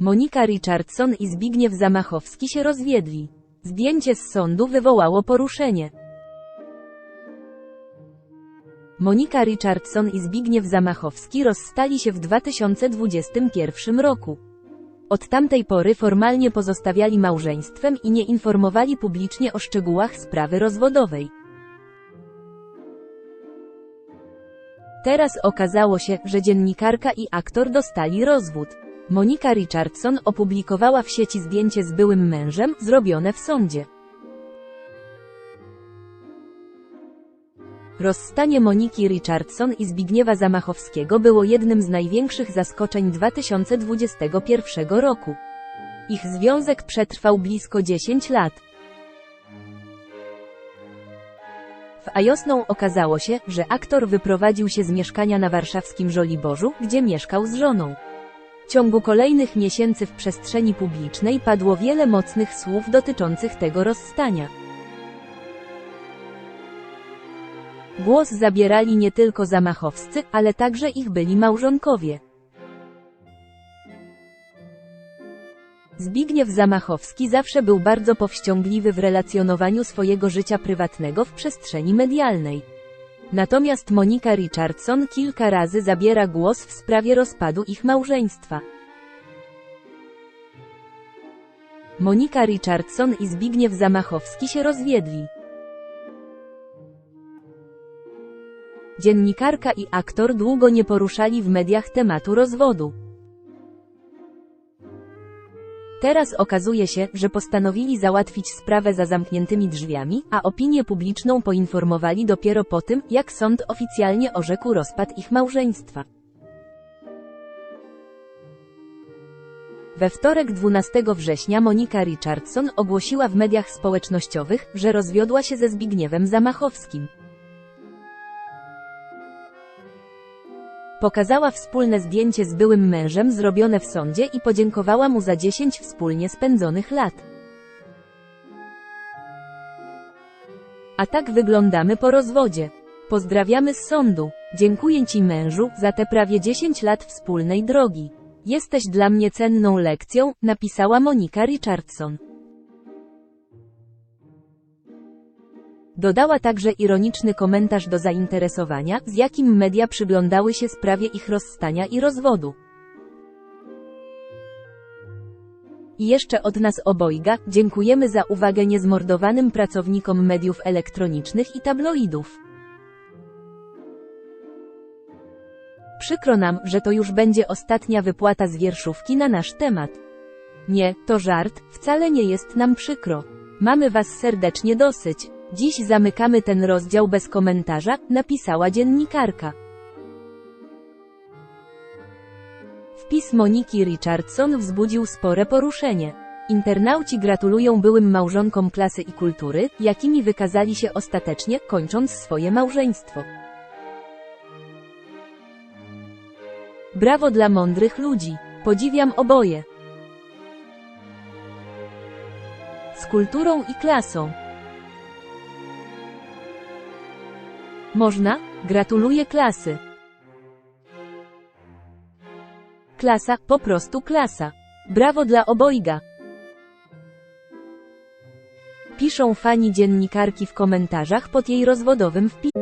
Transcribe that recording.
Monika Richardson i Zbigniew Zamachowski się rozwiedli. Zdjęcie z sądu wywołało poruszenie. Monika Richardson i Zbigniew Zamachowski rozstali się w 2021 roku. Od tamtej pory formalnie pozostawiali małżeństwem i nie informowali publicznie o szczegółach sprawy rozwodowej. Teraz okazało się, że dziennikarka i aktor dostali rozwód. Monika Richardson opublikowała w sieci zdjęcie z byłym mężem, zrobione w sądzie. Rozstanie Moniki Richardson i Zbigniewa Zamachowskiego było jednym z największych zaskoczeń 2021 roku. Ich związek przetrwał blisko 10 lat. W Ajosną okazało się, że aktor wyprowadził się z mieszkania na warszawskim Żoliborzu, gdzie mieszkał z żoną. W ciągu kolejnych miesięcy w przestrzeni publicznej padło wiele mocnych słów dotyczących tego rozstania. Głos zabierali nie tylko zamachowscy, ale także ich byli małżonkowie. Zbigniew Zamachowski zawsze był bardzo powściągliwy w relacjonowaniu swojego życia prywatnego w przestrzeni medialnej. Natomiast Monika Richardson kilka razy zabiera głos w sprawie rozpadu ich małżeństwa. Monika Richardson i Zbigniew Zamachowski się rozwiedli. Dziennikarka i aktor długo nie poruszali w mediach tematu rozwodu. Teraz okazuje się, że postanowili załatwić sprawę za zamkniętymi drzwiami, a opinię publiczną poinformowali dopiero po tym, jak sąd oficjalnie orzekł rozpad ich małżeństwa. We wtorek 12 września Monika Richardson ogłosiła w mediach społecznościowych, że rozwiodła się ze Zbigniewem Zamachowskim. Pokazała wspólne zdjęcie z byłym mężem zrobione w sądzie i podziękowała mu za 10 wspólnie spędzonych lat. A tak wyglądamy po rozwodzie. Pozdrawiamy z sądu. Dziękuję Ci mężu za te prawie 10 lat wspólnej drogi. Jesteś dla mnie cenną lekcją, napisała Monika Richardson. Dodała także ironiczny komentarz do zainteresowania, z jakim media przyglądały się sprawie ich rozstania i rozwodu. I jeszcze od nas obojga, dziękujemy za uwagę niezmordowanym pracownikom mediów elektronicznych i tabloidów. Przykro nam, że to już będzie ostatnia wypłata z wierszówki na nasz temat. Nie, to żart, wcale nie jest nam przykro. Mamy Was serdecznie dosyć. Dziś zamykamy ten rozdział bez komentarza, napisała dziennikarka. Wpis Moniki Richardson wzbudził spore poruszenie. Internauci gratulują byłym małżonkom klasy i kultury, jakimi wykazali się ostatecznie, kończąc swoje małżeństwo. Brawo dla mądrych ludzi. Podziwiam oboje. Z kulturą i klasą. Można? Gratuluję klasy. Klasa, po prostu klasa. Brawo dla obojga. Piszą fani dziennikarki w komentarzach pod jej rozwodowym wpisem.